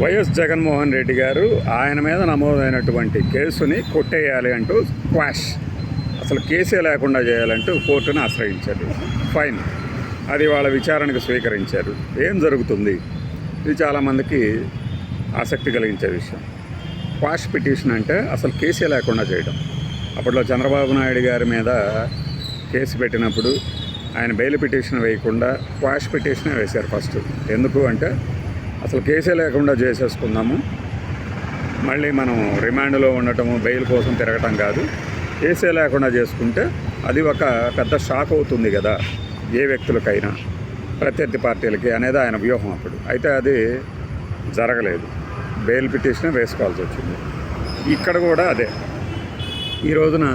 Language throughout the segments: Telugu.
వైఎస్ జగన్మోహన్ రెడ్డి గారు ఆయన మీద నమోదైనటువంటి కేసుని కొట్టేయాలి అంటూ క్వాష్. అసలు కేసే లేకుండా చేయాలంటూ కోర్టును ఆశ్రయించారు. ఫైన్. అది వాళ్ళ విచారణకు స్వీకరించారు. ఏం జరుగుతుంది? ఇది చాలామందికి ఆసక్తి కలిగించే విషయం. క్వాష్ పిటిషన్ అంటే అసలు కేసే లేకుండా చేయడం. అప్పట్లో చంద్రబాబు నాయుడు గారి మీద కేసు పెట్టినప్పుడు ఆయన బెయిల్ పిటిషన్ వేయకుండా క్వాష్ పిటిషన్ వేశారు ఫస్ట్. ఎందుకు అంటే అసలు కేసే లేకుండా చేసేసుకుందాము. మళ్ళీ మనం రిమాండ్లో ఉండటము బెయిల్ కోసం తిరగటం కాదు. కేసే లేకుండా చేసుకుంటే అది ఒక పెద్ద షాక్ అవుతుంది కదా ఏ వ్యక్తులకైనా ప్రత్యర్థి పార్టీలకి అనేది ఆయన వ్యూహం అప్పుడు. అయితే అది జరగలేదు. బెయిల్ పిటిషన్ వేసుకోవాల్సి వచ్చింది. ఇక్కడ కూడా అదే. ఈ రోజున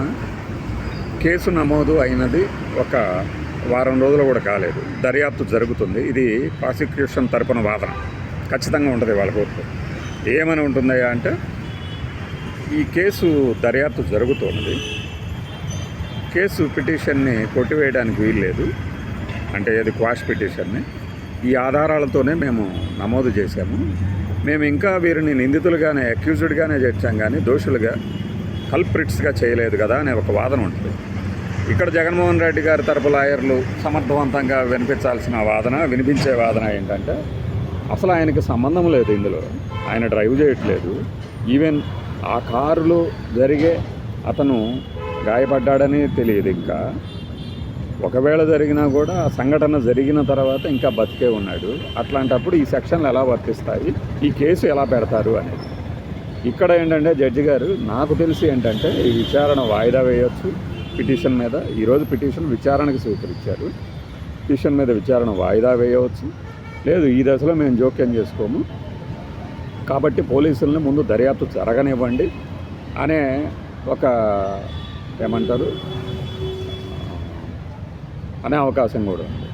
కేసు నమోదు అయినది ఒక వారం రోజులు కూడా కాలేదు. దర్యాప్తు జరుగుతుంది. ఇది ప్రాసిక్యూషన్ తరపున వాదన. ఖచ్చితంగా ఉంటుంది వాళ్ళ కోర్టు. ఏమని ఉంటుందయ్యా అంటే ఈ కేసు దర్యాప్తు జరుగుతున్నది కేసు పిటిషన్ని కొట్టివేయడానికి వీల్లేదు. అంటే అది క్వాష్ పిటిషన్ని. ఈ ఆధారాలతోనే మేము నమోదు చేశాము. మేము ఇంకా వీరిని నిందితులుగానే అక్యూజ్డ్గానే చేర్చాం కానీ దోషులుగా కల్ప్రిట్స్గా చేయలేదు కదా అనే ఒక వాదన ఉంటుంది. ఇక్కడ జగన్మోహన్ రెడ్డి గారి తరపు లాయర్లు సమర్థవంతంగా వినిపించాల్సిన వాదన వినిపించే వాదన ఏంటంటే అసలు ఆయనకి సంబంధం లేదు ఇందులో. ఆయన డ్రైవ్ చేయట్లేదు. ఈవెన్ ఆ కారులో జరిగే అతను గాయపడ్డాడని తెలియదు ఇంకా. ఒకవేళ జరిగినా కూడా ఆ సంఘటన జరిగిన తర్వాత ఇంకా బతికే ఉన్నాడు. అట్లాంటప్పుడు ఈ సెక్షన్లు ఎలా వర్తిస్తాయి? ఈ కేసు ఎలా పెడతారు అనేది. ఇక్కడ ఏంటంటే జడ్జి గారు నాకు తెలిసి ఏంటంటే ఈ విచారణ వాయిదా వేయొచ్చు. పిటిషన్ మీద ఈరోజు పిటిషన్ విచారణకు స్వీకరించారు. పిటిషన్ మీద విచారణ వాయిదా వేయవచ్చు. లేదు ఈ దశలో మేము జోక్యం చేసుకోము. కాబట్టి పోలీసుల్ని ముందు దర్యాప్తు జరగనివ్వండి అనే ఒక ఏమంటారు అనే అవకాశం కూడా ఉంది.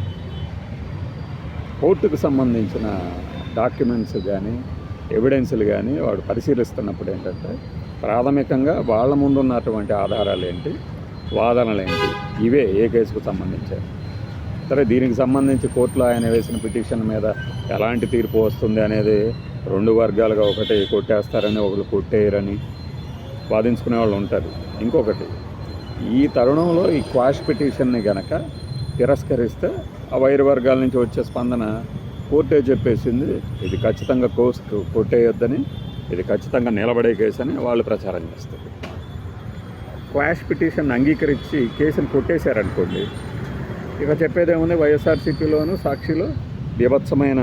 కోర్టుకు సంబంధించిన డాక్యుమెంట్స్ కానీ ఎవిడెన్స్లు కానీ వాడు పరిశీలిస్తున్నప్పుడు ఏంటంటే ప్రాథమికంగా వాళ్ళ ముందు ఉన్నటువంటి ఆధారాలు ఏంటి వాదనలు ఏంటి ఇవే ఏ కేసుకు సంబంధించాయి. సరే దీనికి సంబంధించి కోర్టులో ఆయన వేసిన పిటిషన్ మీద ఎలాంటి తీర్పు వస్తుంది అనేది రెండు వర్గాలుగా ఒకటి కొట్టేస్తారని ఒకరు కొట్టేయరని వాదించుకునే వాళ్ళు ఉంటారు. ఇంకొకటి ఈ తరుణంలో ఈ క్వాష్ పిటిషన్ని గనక తిరస్కరిస్తే ఆ వైరు వర్గాల నుంచి వచ్చే స్పందన కోర్టే చెప్పేసింది ఇది ఖచ్చితంగా కోర్టు కొట్టేయొద్దని ఇది ఖచ్చితంగా నిలబడే కేసు అని వాళ్ళు ప్రచారం చేస్తారు. క్వాష్ పిటిషన్ అంగీకరించి కేసును కొట్టేశారనుకోండి ఇక చెప్పేదేముంది వైఎస్ఆర్సీపీలోను సాక్షిలో బీభత్సమైన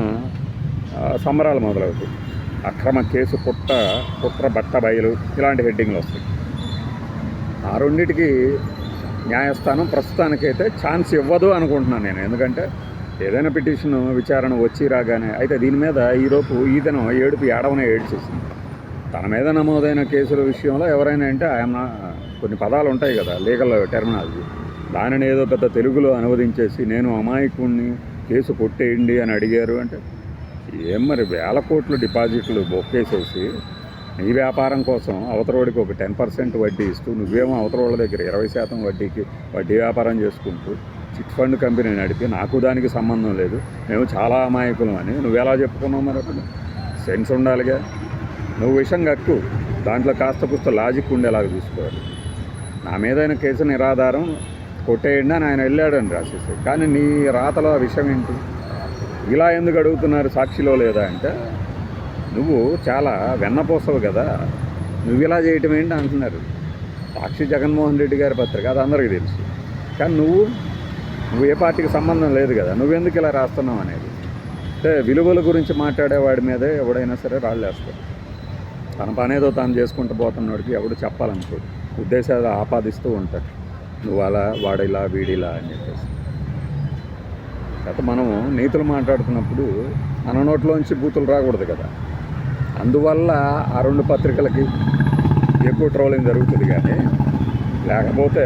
సంబరాలు మొదలవుతాయి. అక్రమ కేసు పుట్ట పుట్ర బట్ట బయలు ఇలాంటి హెడ్డింగ్లు వస్తాయి. ఆ రెండింటికి న్యాయస్థానం ప్రస్తుతానికైతే ఛాన్స్ ఇవ్వదు అనుకుంటున్నాను నేను. ఎందుకంటే ఏదైనా పిటిషన్ విచారణ వచ్చి రాగానే అయితే దీని మీద ఈరోపు ఈ ఏడుపు ఏడవనే ఏడ్చేసింది. తన మీద నమోదైన కేసుల విషయంలో ఎవరైనా అంటే ఆయన కొన్ని పదాలు ఉంటాయి కదా లీగల్ టెర్మినాలజీ. దానిని ఏదో పెద్ద తెలుగులో అనువదించేసి నేను అమాయకుణ్ణి కేసు కొట్టేయండి అని అడిగారు అంటే ఏం మరి వేల కోట్లు డిపాజిట్లు బొక్కేసేసి నీ వ్యాపారం కోసం అవతరవాడికి ఒక టెన్ పర్సెంట్ వడ్డీ ఇస్తూ నువ్వేమో అవతరవాళ్ళ దగ్గర ఇరవై శాతం వడ్డీకి వడ్డీ వ్యాపారం చేసుకుంటూ చిట్ ఫండ్ కంపెనీ నడిపి నాకు దానికి సంబంధం లేదు మేము చాలా అమాయకులం అని నువ్వు ఎలా చెప్పుకున్నావు మరి అప్పుడు? సెన్స్ ఉండాలిగా. నువ్వు విషయం కక్కు. దాంట్లో కాస్త పుస్త లాజిక్ ఉండేలాగా చూసుకోవాలి. నా మీదైన కేసు నిరాధారం. కొట్టేయండి అని ఆయన వెళ్ళాడని రాసేసి. కానీ నీ రాతలో ఆ విషయం ఏంటి? ఇలా ఎందుకు అడుగుతున్నారు? సాక్షిలో లేదా అంటే నువ్వు చాలా వెన్నపోసవు కదా నువ్వు ఇలా చేయటం ఏంటి అంటున్నారు. సాక్షి జగన్మోహన్ రెడ్డి గారి పత్రిక అది అందరికీ తెలుసు. కానీ నువ్వు నువ్వు ఏ పార్టీకి సంబంధం లేదు కదా నువ్వెందుకు ఇలా రాస్తున్నావు అనేది? అంటే విలువల గురించి మాట్లాడేవాడి మీదే ఎవడైనా సరే రాళ్ళు వేస్తారు. తన పనేదో తాను చేసుకుంటూ పోతున్నోడికి ఎవడు చెప్పాలనుకోడు. ఉద్దేశాలు ఆపాదిస్తూ ఉంటాడు. నువ్వు అలా వాడిలా వీడిలా అని చెప్పేసి. అయితే మనము నీతులు మాట్లాడుతున్నప్పుడు మన నోట్లోంచి బూతులు రాకూడదు కదా. అందువల్ల ఆ రెండు పత్రికలకి ఎక్కువ ట్రోలింగ్ జరుగుతుంది కానీ లేకపోతే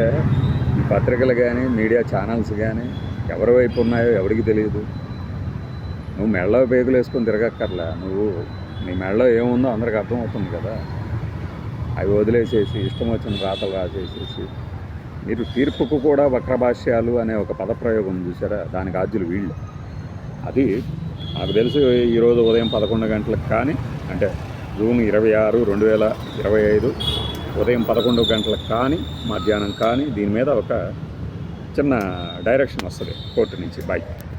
ఈ పత్రికలు కానీ మీడియా ఛానల్స్ కానీ ఎవరి వైపు ఉన్నాయో ఎవరికి తెలియదు. నువ్వు మెడలో పేగులు వేసుకొని తిరగక్కర్లే. నువ్వు నీ మెడలో ఏముందో అందరికి అర్థమవుతుంది కదా. అవి వదిలేసేసి ఇష్టం వచ్చిన రాతలు రాసేసేసి మీరు తీర్పుకు కూడా వక్రభాష్యాలు అనే ఒక పదప్రయోగం చూసారా? దానికి ఆద్యులు వీళ్ళు. అది నాకు తెలుసు ఈరోజు ఉదయం పదకొండు గంటలకు కానీ అంటే జూన్ ఇరవై ఆరు రెండు వేల ఇరవై ఐదు ఉదయం పదకొండు గంటలకు కానీ మధ్యాహ్నం కానీ దీని మీద ఒక చిన్న డైరెక్షన్ వస్తుంది కోర్టు నుంచి. బైక్